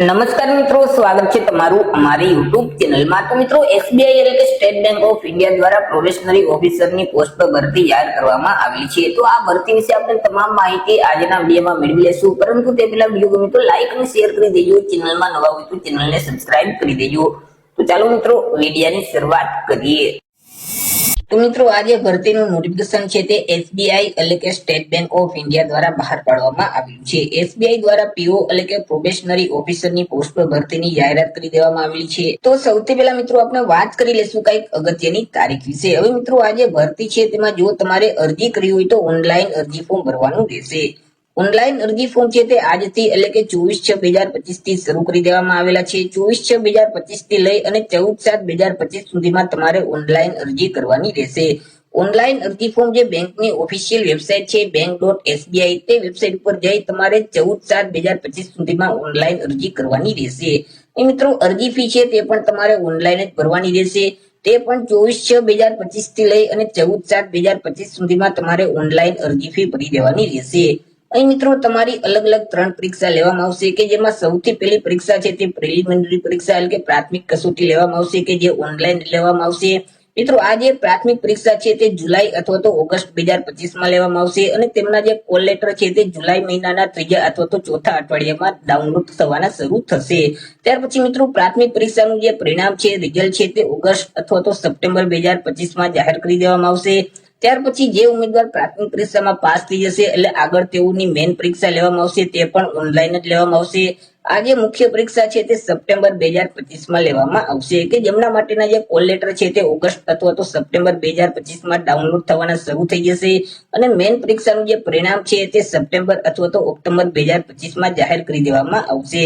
નમસ્કાર મિત્રો, સ્વાગત છે તમારું અમારી યુટ્યુબ ચેનલમાં. તો મિત્રો એસબીઆઈ એટલે કે સ્ટેટ બેંક ઓફ ઇન્ડિયા દ્વારા પ્રોબેશનરી ઓફિસરની પોસ્ટ પર ભરતી જાહેર કરવામાં આવી છે. તો આ ભરતી વિશે આપણે તમામ માહિતી આજના વિડીયોમાં મેળવી લેશું. પરંતુ તે પહેલા વીડિયો તો લાઈક અને શેર કરી દેજો. ચેનલમાં નવા હોય તો ચેનલને સબસ્ક્રાઇબ કરી દેજો. તો ચાલો મિત્રો, વિડીયોની શરૂઆત કરીએ. તો મિત્રો, આજે ભરતીનું નોટિફિકેશન છે તે એસબીઆઈ એટલે કે સ્ટેટ બેંક ઓફ ઇન્ડિયા દ્વારા બહાર પાડવામાં આવ્યું છે. એસબીઆઈ દ્વારા પીઓ એટલે કે પ્રોબેશનરી ઓફિસરની પોસ્ટ પર ભરતીની જાહેરાત કરી દેવામાં આવેલી છે. તો સૌથી પહેલા મિત્રો, આપણે વાત કરી લેશું કંઈક અગત્યની તારીખ વિશે. હવે મિત્રો, આજે ભરતી છે તેમાં જો તમારે અરજી કરવી હોય તો ઓનલાઈન અરજી ફોર્મ ભરવાનું રહેશે. ઓનલાઈન અરજી ફોર્મ છે તે આજથી એટલે કે ચોવીસ છ બે હજાર પચીસથી શરૂ કરી દેવામાં આવેલા છે. ચોવીસ છ બે હજાર પચીસથી લઈ અને ચૌદ સાત બે હજાર પચીસ સુધીમાં તમારે ઓનલાઈન અરજી કરવાની રહેશે. ઓનલાઈન અરજી ફોર્મ જે બેંકની ઓફિશિયલ વેબસાઇટ છે બેંક ડોટ એસબીઆઈ તે વેબસાઇટ ઉપર જઈ તમારે ચૌદ સાત બે હજાર પચીસ સુધીમાં ઓનલાઈન અરજી કરવાની રહેશે. એ મિત્રો, અરજી ફી છે તે પણ તમારે ઓનલાઈન જ ભરવાની રહેશે. તે પણ ચોવીસ છ બે હજાર પચીસથી લઈ અને ચૌદ સાત બે હજાર પચીસ સુધીમાં તમારે ઓનલાઈન અરજી ફી ભરી દેવાની રહેશે. અહીં મિત્રો તમારી અલગ અલગ ત્રણ પરીક્ષા લેવામાં આવશે કે જેમાં સૌથી પહેલી પરીક્ષા છે તે પ્રિલિમિનરી પરીક્ષા એટલે કે પ્રાથમિક કસોટી લેવામાં આવશે કે જે ઓનલાઈન લેવામાં આવશે. મિત્રો, આ જે પ્રાથમિક પરીક્ષા છે તે જુલાઈ અથવા તો ઓગસ્ટ બે હજાર પચીસમાં લેવામાં આવશે અને તેમના જે કોલ લેટર છે તે જુલાઈ મહિનાના ત્રીજા અથવા તો ચોથા અઠવાડિયામાં ડાઉનલોડ થવાના શરૂ થશે. ત્યાર પછી મિત્રો, પ્રાથમિક પરીક્ષાનું જે પરિણામ છે, રિઝલ્ટ છે તે ઓગસ્ટ અથવા તો સપ્ટેમ્બર બે હજાર પચીસમાં જાહેર કરી દેવામાં આવશે. ત્યાર પછી જે ઉમેદવાર પ્રાથમિક પરીક્ષામાં પાસ થઈ જશે એટલે આગળ તેઓની મેઇન પરીક્ષા લેવામાં આવશે તે પણ ઓનલાઈન જ લેવામાં આવશે. આ જે મુખ્ય પરીક્ષા છે તે સપ્ટેમ્બર બે હજાર પચીસમાં લેવામાં આવશે, કે જેમના માટેના જે કોલ લેટર છે તે ઓગસ્ટ અથવા તો સપ્ટેમ્બર બે હજાર પચીસમાં ડાઉનલોડ થવાના શરૂ થઈ જશે. અને મેઇન પરીક્ષાનું જે પરિણામ છે તે સપ્ટેમ્બર અથવા તો ઓક્ટોબર બે હજાર પચીસમાં જાહેર કરી દેવામાં આવશે.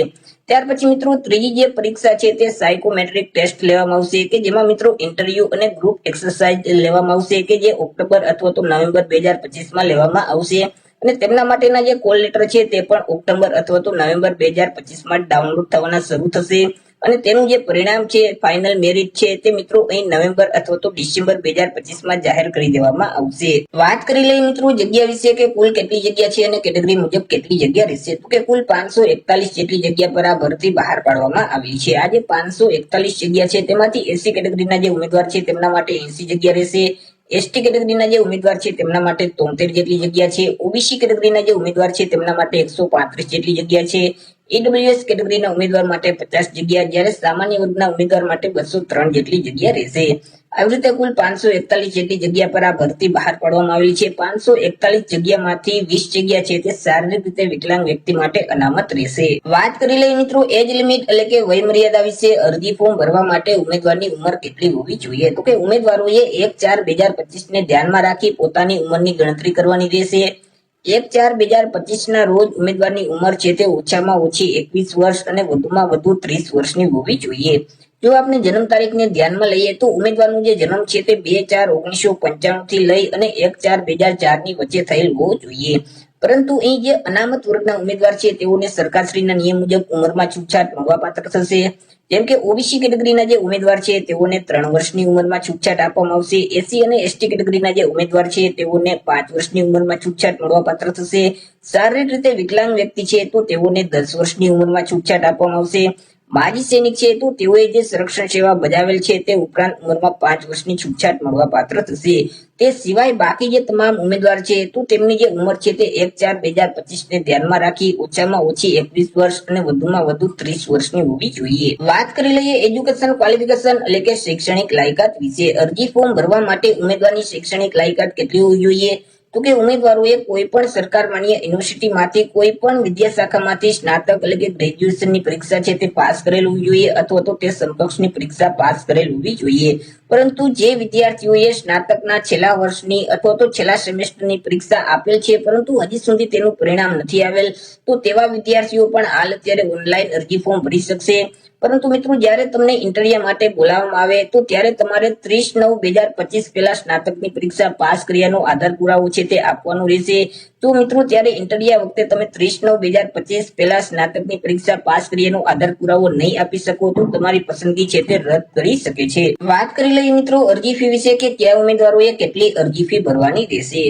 ત્યાર પછી મિત્રો ત્રીજી જે પરીક્ષા છે તે સાયકોમેટ્રિક ટેસ્ટ લેવામાં આવશે, કે જેમાં મિત્રો ઇન્ટરવ્યુ અને ગ્રુપ એક્સરસાઇઝ લેવામાં આવશે, કે જે ઓક્ટોબર અથવા તો નવેમ્બર બે હજાર પચીસમાં લેવામાં આવશે. અને તેમના માટેના જે કોલ લેટર છે તે પણ ઓક્ટોબર અથવા તો નવેમ્બર બે હજાર પચીસમાં ડાઉનલોડ થવાના શરૂ થશે. અને તેનું જે પરિણામ છે ફાઇનલ મેરિટ છે, તે મિત્રો અહીં નવેમ્બર અથવા તો ડિસેમ્બર બે હજાર પચીસમાં જાહેર કરી દેવામાં આવશે. વાત કરી લઈએ મિત્રો જગ્યા વિશે કે કુલ કેટલી જગ્યા છે અને કેટેગરી મુજબ કેટલી જગ્યા રહેશે. તો કે કુલ પાંચસો એકતાલીસ જેટલી જગ્યા પર આ ભરતી બહાર પાડવામાં આવી છે. આજે પાંચસો એકતાલીસ જગ્યા છે. તેમાંથી એસી કેટેગરીના જે ઉમેદવાર છે, તેમના માટે એસી જગ્યા રહેશે. એસટી કેટેગરીના જે ઉમેદવાર છે તેમના માટે તોતેર જેટલી જગ્યા છે. ઓબીસી કેટેગરીના જે ઉમેદવાર છે તેમના માટે એકસો પાંત્રીસ જેટલી જગ્યા છે. એડબ્લ્યુએસ કેટેગરીના ઉમેદવાર માટે પચાસ જગ્યા, જ્યારે સામાન્ય વર્ગના ઉમેદવાર માટે બસો ત્રણ જેટલી જગ્યા રહેશે. આવી રીતે કુલ પાંચસો એકતાલીસ જેટલી જગ્યા પર આ ભરતી બહાર પાડવામાં આવેલી છે. પાંચસો એકતાલીસ જગ્યામાંથી વીસ જગ્યા છે તે શારીરિક રીતે વિકલાંગ વ્યક્તિ માટે અનામત રહેશે. વાત કરી લઈએ મિત્રો એજ લિમિટ એટલે કે વયમર્યાદા વિશે. અરજી ફોર્મ ભરવા માટે ઉમેદવારની ઉંમર કેટલી હોવી જોઈએ? તો કે ઉમેદવારોએ એક ચાર બે હજાર પચીસ ને ધ્યાનમાં રાખી પોતાની ઉંમરની ગણતરી કરવાની રહેશે. એક ચાર બે હજાર પચીસ ના રોજ ઉમેદવારની ઉંમર છે તે ઓછામાં ઓછી એકવીસ વર્ષ અને વધુમાં વધુ ત્રીસ વર્ષની હોવી જોઈએ. જો આપણે જન્મ તારીખને ધ્યાનમાં લઈએ તો ઉમેદવારનું જે જન્મ છે તે બે ચાર ઓગણીસો પંચાણું થી લઈ અને એક ચાર બે હજાર ચારની વચ્ચે થયેલ હોવો જોઈએ. પરંતુ અહીં જે અનામત વર્ગના ઉમેદવાર છે તેઓને સરકારશ્રીના નિયમ મુજબ ઉંમરમાં છૂટછાટ મળવાપાત્ર થશે. જેમ કે ઓબીસી કેટેગરીના જે ઉમેદવાર છે તેઓને ત્રણ વર્ષની ઉંમરમાં છૂટછાટ આપવામાં આવશે. એસી અને એસટી કેટેગરીના જે ઉમેદવાર છે તેઓને પાંચ વર્ષની ઉંમરમાં છૂટછાટ મળવાપાત્ર થશે. શારીરિક રીતે વિકલાંગ વ્યક્તિ છે તો તેઓને દસ વર્ષની ઉંમરમાં છૂટછાટ આપવામાં આવશે. માજી સૈનિક છે તો તેઓએ જે સંરક્ષણ સેવા બજાવેલ છે. તે ઉપરાંત ઉંમરમાં પાંચ વર્ષની છૂટછાટ મળવા પાત્ર થશે. તે સિવાય બાકી જે તમામ ઉમેદવાર છે, તો તેમની જે ઉંમર છે તે એક ચાર બે હજાર પચીસ ને ધ્યાનમાં રાખી ઓછામાં ઓછી એકવીસ વર્ષ અને વધુમાં વધુ ત્રીસ વર્ષની હોવી જોઈએ. વાત કરી લઈએ એજ્યુકેશન ક્વોલિફિકેશન એટલે કે શૈક્ષણિક લાયકાત વિશે. અરજી ફોર્મ ભરવા માટે ઉમેદવારની શૈક્ષણિક લાયકાત કેટલી હોવી જોઈએ? તો કે ઉમેદવારોએ કોઈ પણ સરકાર માન્ય યુનિવર્સિટીમાંથી કોઈ પણ વિદ્યા શાખામાંથી સ્નાતક એટલે કે ગ્રેજ્યુએશનની પરીક્ષા છે તે પાસ કરેલ હોવી જોઈએ અથવા તો તે સમકક્ષની પરીક્ષા પાસ કરેલ હોવી જોઈએ. પરંતુ જે વિદ્યાર્થીઓએ સ્નાતકના છેલ્લા વર્ષની અથવા તો છેલ્લા સેમેસ્ટરની પરીક્ષા આપેલ છે, પરંતુ હજી સુધી તેનું પરિણામ નથી આવેલ, તો તેવા વિદ્યાર્થીઓ પણ હાલ અત્યારે ઓનલાઈન અરજી ફોર્મ ભરી શકશે. પરંતુ મિત્રો, જ્યારે તમને ઇન્ટરવ્યુ માટે બોલાવવામાં આવે, તો ત્યારે તમારે ત્રીસ નવ બે હજાર પચીસ પહેલા સ્નાતકની પરીક્ષા પાસ કર્યાનો આધાર પુરાવો છે તે આપવાનો રહેશે. તો મિત્રો, ત્યારે ઇન્ટરવ્યુ વખતે તમે ત્રીસ નવ બે હજાર પચીસ પહેલા સ્નાતકની પરીક્ષા પાસ કર્યાનો આધાર પુરાવો નહીં આપી શકો તો તમારી પસંદગી છે તે રદ કરી શકે છે. વાત કરી લઈએ મિત્રો, અરજી ફી વિશે કે કયા ઉમેદવારોએ કેટલી અરજી ફી ભરવાની રહેશે?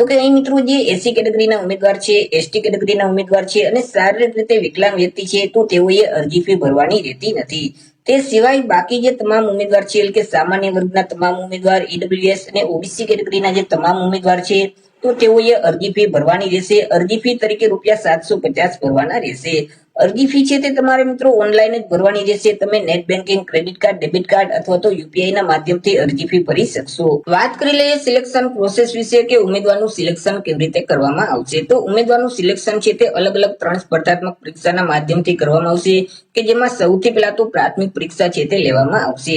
તો કે અહીં મિત્રો જે એસી કેટેગરીના ઉમેદવાર છે, એસટી કેટેગરીના ઉમેદવાર છે અને શારીરિક રીતે વિકલાંગ વ્યક્તિ છે, તો તેઓએ અરજી ફી ભરવાની રહેતી નથી. તે સિવાય બાકી જે તમામ ઉમેદવાર છે, એટલે કે સામાન્ય વર્ગના તમામ ઉમેદવાર, ઈડબ્લ્યુએસ અને ઓબીસી કેટેગરીના જે તમામ ઉમેદવાર છે, તો તેઓએ અરજી ફી ભરવાની રહેશે. અરજી ફી તરીકે રૂપિયા સાતસો પચાસ ભરવાના રહેશે. અરજી ફી છે તે તમારે મિત્રો ઓનલાઈન જ ભરવાની રહેશે. તમે net banking credit card debit card અથવા તો યુપીઆઈ ના માધ્યમથી અરજી ફી ભરી શકશો. વાત કરી લઈએ સિલેક્શન પ્રોસેસ વિશે કે ઉમેદવારનું સિલેક્શન કેવી રીતે કરવામાં આવશે. તો ઉમેદવારનું સિલેક્શન છે તે અલગ અલગ ત્રણ સ્પર્ધાત્મક પરીક્ષાના માધ્યમથી કરવામાં આવશે કે જેમાં સૌથી પહેલા તો પ્રાથમિક પરીક્ષા છે તે લેવામાં આવશે.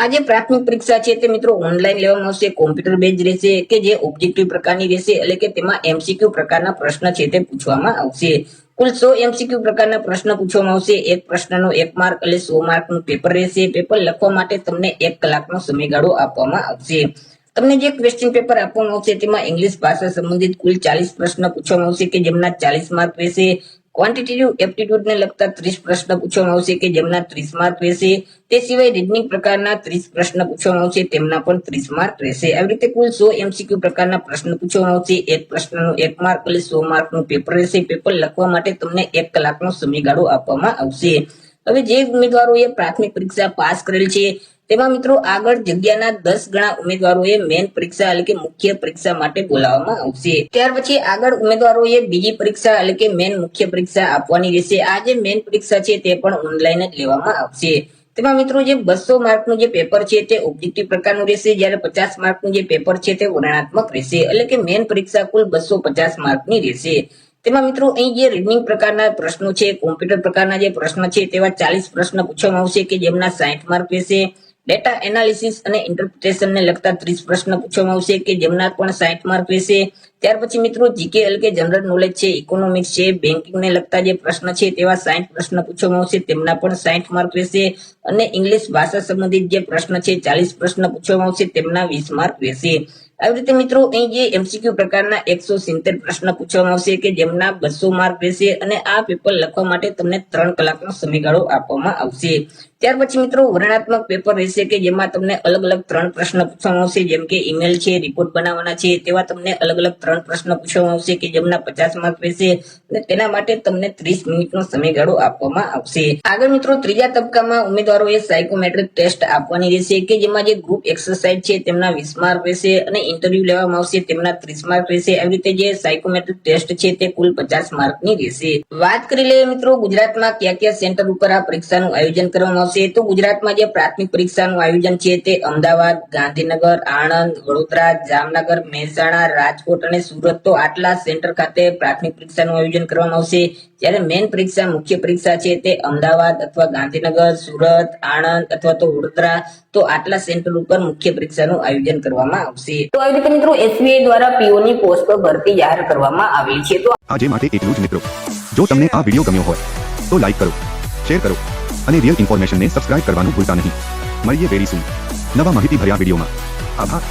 આ જે પ્રાથમિક પરીક્ષા છે તે મિત્રો ઓનલાઈન લેવામાં આવશે કોમ્પ્યુટર બેઝ રહેશે કે જે ઓબ્જેક્ટિવ પ્રકારની રહેશે એટલે કે તેમાં એમસીક્યુ પ્રકારના પ્રશ્ન છે તે પૂછવામાં આવશે. કુલ સો એમસીક્યુ પ્રકારના પ્રશ્ન પૂછવામાં આવશે. એક પ્રશ્નનો એક માર્ક એટલે સો માર્કનું પેપર રહેશે. પેપર લખવા માટે તમને એક કલાકનો સમયગાળો આપવામાં આવશે. તમને જે ક્વેશ્ચન પેપર આપવામાં આવશે તેમાં ઇંગ્લિશ ભાષા સંબંધિત કુલ ચાલીસ પ્રશ્ન પૂછવામાં આવશે કે જેમના ચાલીસ માર્ક રહેશે. ક્વોન્ટિટેટિવ એપ્ટિટ્યુડ ને લગતા ત્રીસ પ્રશ્ન પૂછવામાં આવશે કે જેમના ત્રીસ માર્ક રહેશે. તે સિવાય રીઝનિંગ પ્રકારના ત્રીસ પ્રશ્ન પૂછવામાં આવશે, તેમના પણ ત્રીસ માર્ક રહેશે. આવી રીતે કુલ સો એમસીક્યુ પ્રકારના પ્રશ્ન પૂછવામાં આવશે. એક પ્રશ્નનો એક માર્ક એટલે સો માર્કનું પેપર રહેશે. પેપર લખવા માટે તમને એક કલાકનો સમયગાળો આપવામાં આવશે. હવે જે ઉમેદવારોએ પ્રાથમિક પરીક્ષા પાસ કરેલ છે તેમાં મિત્રો આગળ જગ્યાના દસ ગણા ઉમેદવારોએ મેન પરીક્ષા એટલે કે મુખ્ય પરીક્ષા માટે બોલાવવામાં આવશે. ત્યાર પછી આગળ ઉમેદવારોએ બીજી પરીક્ષા એટલે કે મેન મુખ્ય પરીક્ષા આપવાની રહેશે. આ જે મેન પરીક્ષા છે તે પણ ઓનલાઈન જ લેવામાં આવશે. તેમાં મિત્રો જે બસો માર્કનું જે પેપર છે તે ઓબ્જેક્ટિવ પ્રકારનું રહેશે. જ્યારે પચાસ માર્કનું જે પેપર છે તે વર્ણનાત્મક રહેશે. એટલે કે મેન પરીક્ષા કુલ બસો પચાસ માર્કની રહેશે. તેમાં મિત્રો અહીં જે રીડિંગ પ્રકારના પ્રશ્નો છે કોમ્પ્યુટર પ્રકારના જે પ્રશ્ન છે તેવા ચાલીસ પ્રશ્ન પૂછવામાં આવશે કે જેમના સાઠ માર્ક રહેશે. ડેટા એનાલિસિસ અને ઇન્ટરપ્રિટેશન ને લગતા ત્રીસ પ્રશ્ન પૂછવામાં આવશે કે જેમના પણ સાઠ માર્ક રહેશે ત્યાર પછી મિત્રો જીકે એલ કે જનરલ નોલેજ છે ઇકોનોમિક્સ છે બેન્કિંગ ને લગતા જે પ્રશ્ન છે તેવા સાઠ પ્રશ્ન પૂછવામાં આવશે. તેમના પણ સાઠ માર્ક રહેશે અને ઇંગ્લિશ ભાષા સંબંધિત જે પ્રશ્ન છે ચાલીસ પ્રશ્ન પૂછવામાં આવશે, તેમના વીસ માર્ક રહેશે આવી રીતે મિત્રો અહીં જે એમસીક્યુ પ્રકારના એકસો સિત્તેર પ્રશ્ન પૂછવામાં આવશે કે જેમના બસો માર્ક રહેશે અને આ પેપર લખવા માટે તમને ત્રણ કલાકનો સમયગાળો આપવામાં આવશે. ત્યાર પછી મિત્રો વર્ણનાત્મક પેપર રહેશે કે જેમાં તમને અલગ અલગ ત્રણ પ્રશ્ન પૂછવામાં આવશે. જેમ કે ઈમેલ છે રિપોર્ટ બનાવવાના છે, તેવા તમને અલગ અલગ ત્રણ પ્રશ્ન પૂછવામાં આવશે કે જેમના પચાસ માર્ક રહેશે અને તેના માટે તમને ત્રીસ મિનિટનો સમયગાળો આપવામાં આવશે. આગળ મિત્રો ત્રીજા તબક્કામાં ઉમેદવારોએ સાયકોમેટ્રિક ટેસ્ટ આપવાની રહેશે કે જેમાં જે ગ્રુપ એક્સરસાઇઝ છે તેમના વીસ માર્ક રહેશે અને ઇન્ટરવ્યુ લેવામાં આવશે તેમના ત્રીસ માર્ક રહેશે. આવી રીતે જે સાયકોમેટ્રિક ટેસ્ટ છે તે કુલ પચાસ માર્કની રહેશે. વાત કરી લઈએ મિત્રો ગુજરાતમાં કયા કયા સેન્ટર ઉપર આ પરીક્ષાનું આયોજન કરવામાં આવશે. ગુજરાતમાં જે પ્રાથમિક પરીક્ષાનું આયોજન છે તે અમદાવાદ, ગાંધીનગર, આણંદ, વડોદરા, જામનગર, મહેસાણા, રાજકોટ અને સુરત. તો આટલા સેન્ટર ખાતે પ્રાથમિક પરીક્ષાનું આયોજન કરવામાં આવશે. જ્યારે મેન પરીક્ષા, મુખ્ય પરીક્ષા છે તે અમદાવાદ અથવા ગાંધીનગર, સુરત, આણંદ અથવા તો વડોદરા. તો આટલા સેન્ટર ઉપર મુખ્ય પરીક્ષાનું આયોજન કરવામાં આવશે. તો આવી રીતે મિત્રો એસબીઆઈ દ્વારા પીઓ ની પોસ્ટ પર ભરતી જાહેર કરવામાં આવી છે. તો આજે માટે એટલું જ મિત્રો, જો તમને આ વીડિયો ગમ્યો હોય, તો લાઈક કરો, શેર કરો અને રિયલ ઇન્ફોર્મેશનને સબસ્ક્રાઇબ કરવાનું ભૂલતા નહીં. મળીએ વેરી સૂન નવા માહિતી ભર્યા વિડીયોમાં. આભાર.